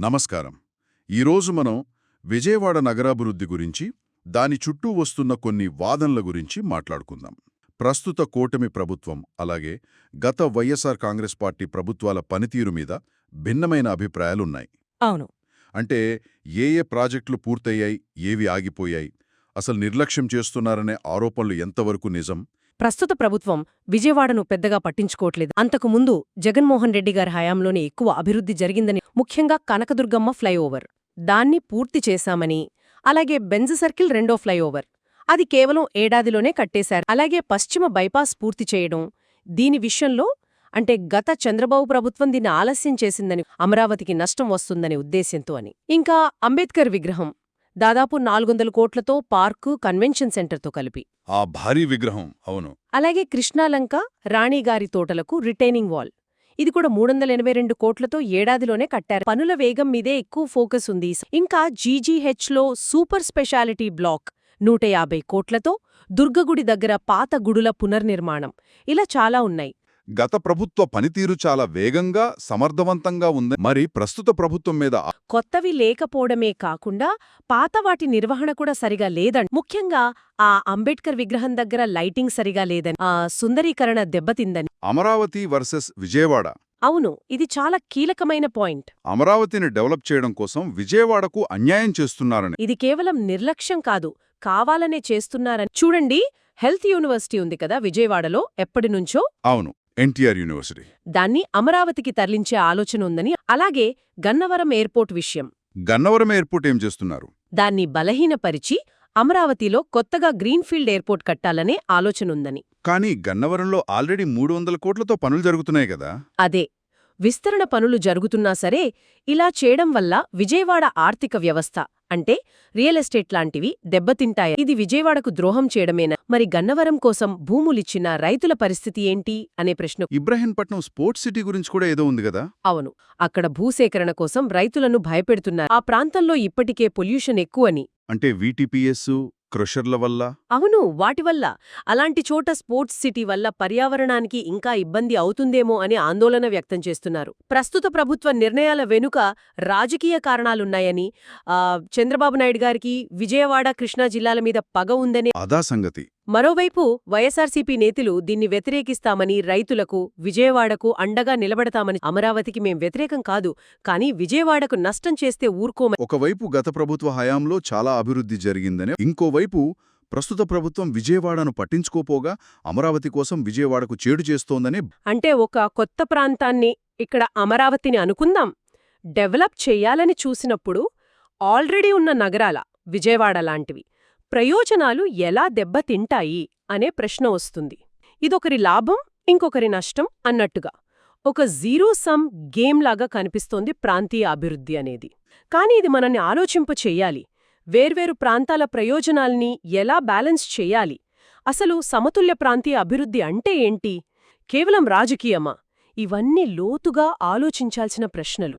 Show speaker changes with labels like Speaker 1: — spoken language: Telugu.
Speaker 1: నమస్కారం. ఈరోజు మనం విజయవాడ నగరాభివృద్ధి గురించి దాని చుట్టూ వస్తున్న కొన్ని వాదనల గురించి మాట్లాడుకుందాం. ప్రస్తుత కూటమి ప్రభుత్వం అలాగే గత వైఎస్ఆర్ కాంగ్రెస్ పార్టీ ప్రభుత్వాల పనితీరు మీద భిన్నమైన అభిప్రాయాలున్నాయి.
Speaker 2: అవును.
Speaker 1: అంటే ఏ ఏ ప్రాజెక్టులు పూర్తయ్యాయి ఏవి ఆగిపోయాయి అసలు నిర్లక్ష్యం చేస్తున్నారనే ఆరోపణలు ఎంతవరకు నిజం
Speaker 2: ప్రస్తుత ప్రభుత్వం విజయవాడను పెద్దగా పట్టించుకోవట్లేదు. అంతకుముందు జగన్మోహన్ రెడ్డి గారి హయాంలోనే ఎక్కువ అభివృద్ధి జరిగిందని ముఖ్యంగా కనకదుర్గమ్మ ఫ్లైఓవర్. దాన్ని పూర్తి చేశామని అలాగే బెంజ్ సర్కిల్ రెండో ఫ్లైఓవర్. అది కేవలం ఏడాదిలోనే కట్టేశారు. అలాగే పశ్చిమ బైపాస్ పూర్తి చేయడం దీని విషయంలో అంటే గత చంద్రబాబు ప్రభుత్వం దీన్ని ఆలస్యం చేసిందని అమరావతికి నష్టం వస్తుందనే ఉద్దేశ్యంతో అని. ఇంకా అంబేద్కర్ విగ్రహం దాదాపు నాలుగొందల కోట్లతో పార్కు కన్వెన్షన్ సెంటర్తో కలిపి.
Speaker 1: ఆ భారీ విగ్రహం అవును.
Speaker 2: అలాగే కృష్ణాలంక రాణిగారి తోటలకు రిటైనింగ్ వాల్. ఇది కూడా మూడొందల ఎనభై రెండు కోట్లతో ఏడాదిలోనే కట్టారు. పనుల వేగం మీదే ఎక్కువ ఫోకస్ ఉంది. ఇంకా జీజీహెచ్లో సూపర్ స్పెషాలిటీ బ్లాక్ నూట యాభై కోట్లతో దుర్గగుడి దగ్గర పాత గుడుల పునర్నిర్మాణం. ఇలా చాలా ఉన్నాయి.
Speaker 1: గత ప్రభుత్వ పనితీరు చాలా వేగంగా సమర్థవంతంగా ఉంది. మరి ప్రస్తుత ప్రభుత్వం మీద
Speaker 2: కొత్తవి లేకపోవడమే కాకుండా పాత వాటి నిర్వహణ కూడా సరిగా లేదని ముఖ్యంగా ఆ అంబేడ్కర్ విగ్రహం దగ్గర లైటింగ్ సరిగా లేదని ఆ సుందరీకరణ దెబ్బతిందని
Speaker 1: అమరావతి వర్సెస్ విజయవాడ.
Speaker 2: అవును ఇది చాలా కీలకమైన పాయింట్.
Speaker 1: అమరావతిని డెవలప్ చేయడం కోసం విజయవాడకు అన్యాయం చేస్తున్నారని.
Speaker 2: ఇది కేవలం నిర్లక్ష్యం కాదు కావాలనే చేస్తున్నారని. చూడండి హెల్త్ యూనివర్సిటీ ఉంది కదా విజయవాడలో ఎప్పటినుంచో
Speaker 1: అవును. NTR university.
Speaker 2: దాన్ని అమరావతికి తరలించే ఆలోచన ఉందని అలాగే గన్నవరం ఎయిర్పోర్ట్ విషయం.
Speaker 1: గన్నవరం ఎయిర్పోర్ట్ ఏం చేస్తున్నారు?
Speaker 2: దాన్ని బలహీనపరిచి అమరావతిలో కొత్తగా గ్రీన్ఫీల్డ్ ఎయిర్పోర్ట్ కట్టాలనే ఆలోచనుందని.
Speaker 1: కానీ గన్నవరంలో ఆల్రెడీ మూడు వందల కోట్లతో పనులు జరుగుతున్నాయి కదా?
Speaker 2: అదే విస్తరణ పనులు జరుగుతున్నా సరే ఇలా చేయడం వల్ల విజయవాడ ఆర్థిక వ్యవస్థ అంటే రియల్ ఎస్టేట్ లాంటివి దెబ్బతింటాయి. ఇది విజయవాడకు ద్రోహం చేయడమేనా? మరి గన్నవరం కోసం భూములిచ్చిన రైతుల పరిస్థితి ఏంటి? అనే ప్రశ్న.
Speaker 1: ఇబ్రహీంపట్నం స్పోర్ట్స్ సిటీ గురించి కూడా ఏదో ఉంది కదా?
Speaker 2: అవును. అక్కడ భూసేకరణ కోసం రైతులను భయపెడుతున్నారు. ఆ ప్రాంతంలో ఇప్పటికే పొల్యూషన్ ఎక్కువని.
Speaker 1: అంటే వీటీపీఎస్ క్రషర్ల వల్ల?
Speaker 2: అవును వాటి వల్ల. అలాంటి చోట స్పోర్ట్స్ సిటీ వల్ల పర్యావరణానికి ఇంకా ఇబ్బంది అవుతుందేమో అని ఆందోళన వ్యక్తం చేస్తున్నారు. ప్రస్తుత ప్రభుత్వ నిర్ణయాల వెనుక రాజకీయ కారణాలున్నాయని చంద్రబాబు నాయుడు గారికి విజయవాడ కృష్ణా జిల్లాల మీద పగ ఉందనే
Speaker 1: అదా సంగతి.
Speaker 2: మరోవైపు వైఎస్ఆర్సీపీ నేతలు దీన్ని వ్యతిరేకిస్తామని రైతులకు విజయవాడకు అండగా నిలబడతామని అమరావతికి మేం వ్యతిరేకం కాదు కానీ విజయవాడకు నష్టం చేస్తే ఊరుకోమని
Speaker 1: ఒకవైపు గత ప్రభుత్వ హయాంలో చాలా అభివృద్ధి జరిగిందని ఇంకోవైపు ప్రస్తుత ప్రభుత్వం విజయవాడను పట్టించుకోపోగా అమరావతి కోసం విజయవాడకు చేడు చేస్తోందని
Speaker 2: అంటే ఒక కొత్త ప్రాంతాన్ని ఇక్కడ అమరావతిని అనుకుందాం. డెవలప్ చెయ్యాలని చూసినప్పుడు ఆల్రెడీ ఉన్న నగరాల విజయవాడ లాంటివి ప్రయోజనాలు ఎలా దెబ్బతింటాయి అనే ప్రశ్న వస్తుంది. ఇదొకరి లాభం ఇంకొకరి నష్టం అన్నట్టుగా. ఒక జీరో సమ్ గేమ్ లాగా కనిపిస్తోంది ప్రాంతీయ అభివృద్ధి అనేది. కానీ ఇది మనల్ని ఆలోచింప చెయ్యాలి వేర్వేరు ప్రాంతాల ప్రయోజనాల్ని ఎలా బ్యాలెన్స్ చెయ్యాలి అసలు సమతుల్య ప్రాంతీయ అభివృద్ధి అంటే ఏంటి? కేవలం రాజకీయమా? ఇవన్నీ లోతుగా ఆలోచించాల్సిన ప్రశ్నలు.